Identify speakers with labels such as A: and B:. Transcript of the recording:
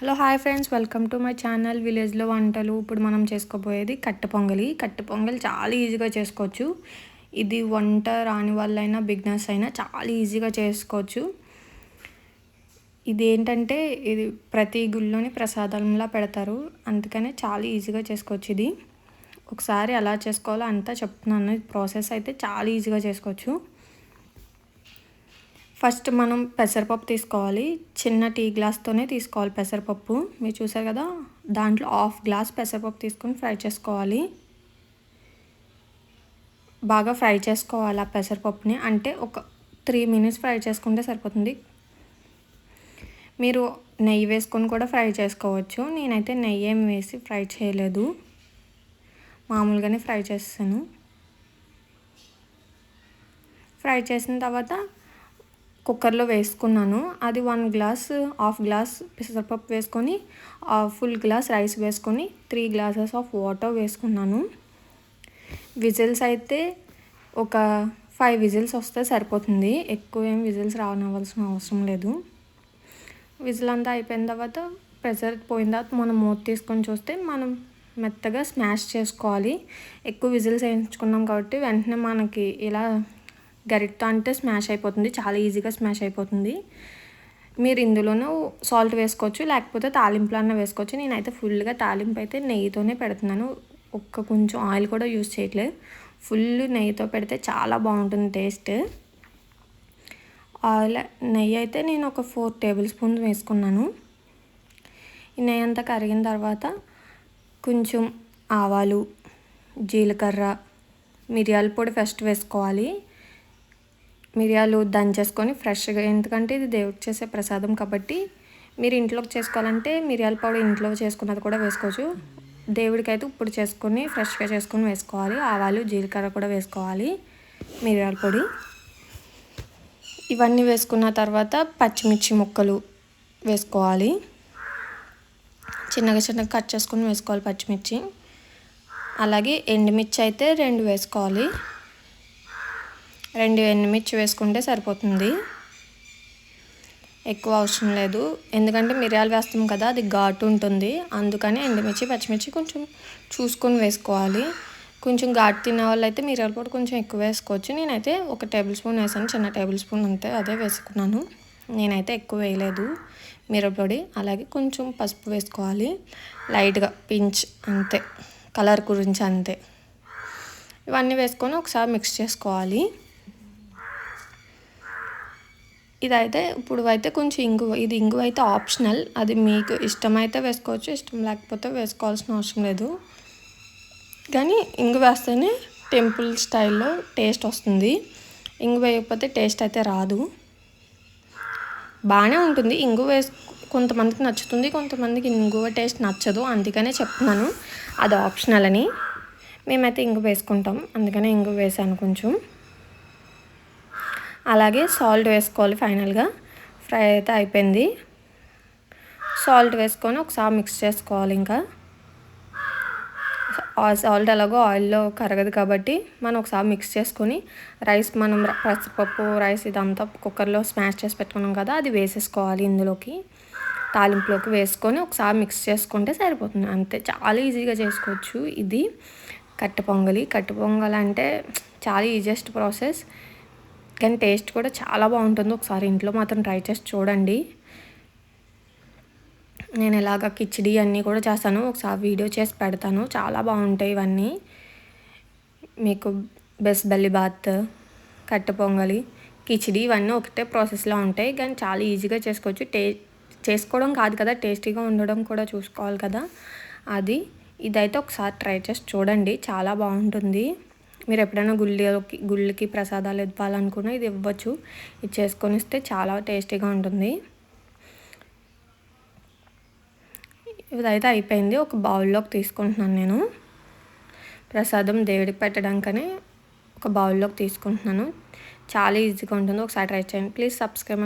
A: Hello hi friends. Welcome to my channel విలేజ్లో వంటలు. ఇప్పుడు మనం చేసుకోబోయేది కట్టె పొంగలి. కట్టె పొంగలి చాలా ఈజీగా చేసుకోవచ్చు. ఇది వంట రాని వాళ్ళైనా బిగ్నెస్ అయినా చాలా ఈజీగా చేసుకోవచ్చు. ఇది ఏంటంటే ఇది ప్రతి గుళ్ళోని ప్రసాదంలా పెడతారు. అందుకనే చాలా ఈజీగా చేసుకోవచ్చు ఇది. ఒకసారి ఎలా చేసుకోవాలో అంతా చెప్తున్నాను. ప్రాసెస్ అయితే చాలా ఈజీగా చేసుకోవచ్చు. ఫస్ట్ మనం పెసరపప్పు తీసుకోవాలి. చిన్న టీ గ్లాస్తోనే తీసుకోవాలి పెసరపప్పు. మీరు చూసారు కదా దాంట్లో హాఫ్ గ్లాస్ పెసరపప్పు తీసుకొని ఫ్రై చేసుకోవాలి. బాగా ఫ్రై చేసుకోవాలి ఆ పెసరపప్పుని. అంటే ఒక త్రీ మినిట్స్ ఫ్రై చేసుకుంటే సరిపోతుంది. మీరు నెయ్యి వేసుకొని కూడా ఫ్రై చేసుకోవచ్చు. నేనైతే నెయ్యి ఏం వేసి ఫ్రై చేయలేదు. మామూలుగానే ఫ్రై చేస్తాను. ఫ్రై చేసిన తర్వాత కుక్కర్లో వేసుకున్నాను. అది వన్ గ్లాస్ హాఫ్ గ్లాస్ పెసరపప్పు వేసుకొని ఫుల్ గ్లాస్ రైస్ వేసుకొని త్రీ గ్లాసెస్ ఆఫ్ వాటర్ వేసుకున్నాను. విజిల్స్ అయితే ఒక ఫైవ్ విజిల్స్ వస్తే సరిపోతుంది. ఎక్కువ ఏం విజిల్స్ రానవలసిన అవసరం లేదు. విజిల్ అంతా అయిపోయిన తర్వాత ప్రెషర్ పోయిన తర్వాత మనం మూత తీసుకొని చూస్తే మనం మెత్తగా స్మాష్ చేసుకోవాలి. ఎక్కువ విజిల్స్ వేయించుకున్నాం కాబట్టి వెంటనే మనకి ఇలా గరిటతో అంటే స్మాష్ అయిపోతుంది. చాలా ఈజీగా స్మాష్ అయిపోతుంది. మీరు ఇందులోనూ సాల్ట్ వేసుకోవచ్చు లేకపోతే తాలింపులు అన్న వేసుకోవచ్చు. నేనైతే ఫుల్గా తాలింపు అయితే నెయ్యితోనే పెడుతున్నాను. ఒక్క కొంచెం ఆయిల్ కూడా యూజ్ చేయట్లేదు. ఫుల్ నెయ్యితో పెడితే చాలా బాగుంటుంది టేస్ట్. ఆయిల్ నెయ్యి అయితే నేను ఒక ఫోర్ టేబుల్ స్పూన్ వేసుకున్నాను. ఈ నెయ్యి అంతా కరిగిన తర్వాత కొంచెం ఆవాలు జీలకర్ర మిరియాల పొడి ఫస్ట్ వేసుకోవాలి. మిరియాలు దంచేసుకొని ఫ్రెష్గా ఎందుకంటే ఇది దేవుడికి చేసే ప్రసాదం కాబట్టి మీరు ఇంట్లోకి చేసుకోవాలంటే మిరియాల పౌడర్ ఇంట్లో చేసుకున్నది కూడా వేసుకోవచ్చు. దేవుడికి అయితే ఇప్పుడు చేసుకొని ఫ్రెష్గా చేసుకొని వేసుకోవాలి. ఆవాలు జీలకర్ర కూడా వేసుకోవాలి మిరియాల పొడి. ఇవన్నీ వేసుకున్న తర్వాత పచ్చిమిర్చి ముక్కలు వేసుకోవాలి. చిన్నగా చిన్నగా కట్ చేసుకొని వేసుకోవాలి పచ్చిమిర్చి. అలాగే ఎండుమిర్చి అయితే రెండు వేసుకోవాలి. రెండు ఎండుమిర్చి వేసుకుంటే సరిపోతుంది. ఎక్కువ అవసరం లేదు. ఎందుకంటే మిరియాలు వేస్తాం కదా అది ఘాటు ఉంటుంది. అందుకని ఎండుమిర్చి పచ్చిమిర్చి కొంచెం చూసుకొని వేసుకోవాలి. కొంచెం ఘాటు తినే వాళ్ళు అయితే మిరియాల పొడి కొంచెం ఎక్కువ వేసుకోవచ్చు. నేనైతే ఒక టేబుల్ స్పూన్ వేసాను చిన్న టేబుల్ స్పూన్ అంతే అదే వేసుకున్నాను. నేనైతే ఎక్కువ వేయలేదు మిరప పొడి. అలాగే కొంచెం పసుపు వేసుకోవాలి. లైట్గా పించ్ అంతే కలర్ గురించి అంతే. ఇవన్నీ వేసుకొని ఒకసారి మిక్స్ చేసుకోవాలి. ఇదైతే ఇప్పుడు అయితే కొంచెం ఇంగువ ఇది ఇంగువ అయితే ఆప్షనల్. అది మీకు ఇష్టమైతే వేసుకోవచ్చు ఇష్టం లేకపోతే వేసుకోవాల్సిన అవసరం లేదు. కానీ ఇంగు వేస్తేనే టెంపుల్ స్టైల్లో టేస్ట్ వస్తుంది. ఇంగు వేయకపోతే టేస్ట్ అయితే రాదు. బాగానే ఉంటుంది. ఇంగు వేసు కొంతమందికి నచ్చుతుంది కొంతమందికి ఇంగువ టేస్ట్ నచ్చదు. అందుకనే చెప్తున్నాను. అది ఆప్షనల్ అని. మేమైతే ఇంగు వేసుకుంటాం. అందుకనే ఇంగు వేసాను కొంచెం. అలాగే సాల్ట్ వేసుకోవాలి ఫైనల్గా. ఫ్రై అయితే అయిపోయింది. సాల్ట్ వేసుకొని ఒకసారి మిక్స్ చేసుకోవాలి ఇంకా. సాల్ట్ ఎలాగో ఆయిల్లో కరగదు కాబట్టి మనం ఒకసారి మిక్స్ చేసుకొని రైస్ మనం పసుపప్పు రైస్ ఇదంతా కుక్కర్లో స్మాష్ చేసి పెట్టుకున్నాం కదా అది వేసేసుకోవాలి ఇందులోకి. తాలింపులోకి వేసుకొని ఒకసారి మిక్స్ చేసుకుంటే సరిపోతుంది. అంతే. చాలా ఈజీగా చేసుకోవచ్చు ఇది. కట్టె పొంగలి. కట్టె పొంగల్ అంటే చాలా ఈజియెస్ట్ ప్రాసెస్. కానీ టేస్ట్ కూడా చాలా బాగుంటుంది. ఒకసారి ఇంట్లో మాత్రం ట్రై చేసి చూడండి. నేను ఇలాగ కిచిడి అన్నీ కూడా చేస్తాను. ఒకసారి వీడియో చేసి పెడతాను. చాలా బాగుంటాయి ఇవన్నీ. మీకు బెస్ బెల్లి బాత్ కట్టె పొంగలి కిచిడి ఇవన్నీ ఒకటే ప్రాసెస్లో ఉంటాయి. కానీ చాలా ఈజీగా చేసుకోవచ్చు. టే చేసుకోవడం కాదు కదా టేస్టీగా ఉండడం కూడా చూసుకోవాలి కదా. అది. ఇదైతే ఒకసారి ట్రై చేసి చూడండి. చాలా బాగుంటుంది. మీరు ఎప్పుడైనా గుళ్ళకి గుళ్ళకి ప్రసాదాలు ఇవ్వాలనుకున్నా ఇది ఇవ్వచ్చు. ఇది చేసుకొని ఇస్తే చాలా టేస్టీగా ఉంటుంది. ఇదైతే అయిపోయింది. ఒక బౌల్లోకి తీసుకుంటున్నాను నేను. ప్రసాదం దేవుడికి పెట్టడానికని ఒక బౌల్లోకి తీసుకుంటున్నాను. చాలా ఈజీగా ఉంటుంది. ఒకసారి ట్రై చేయండి. Please subscribe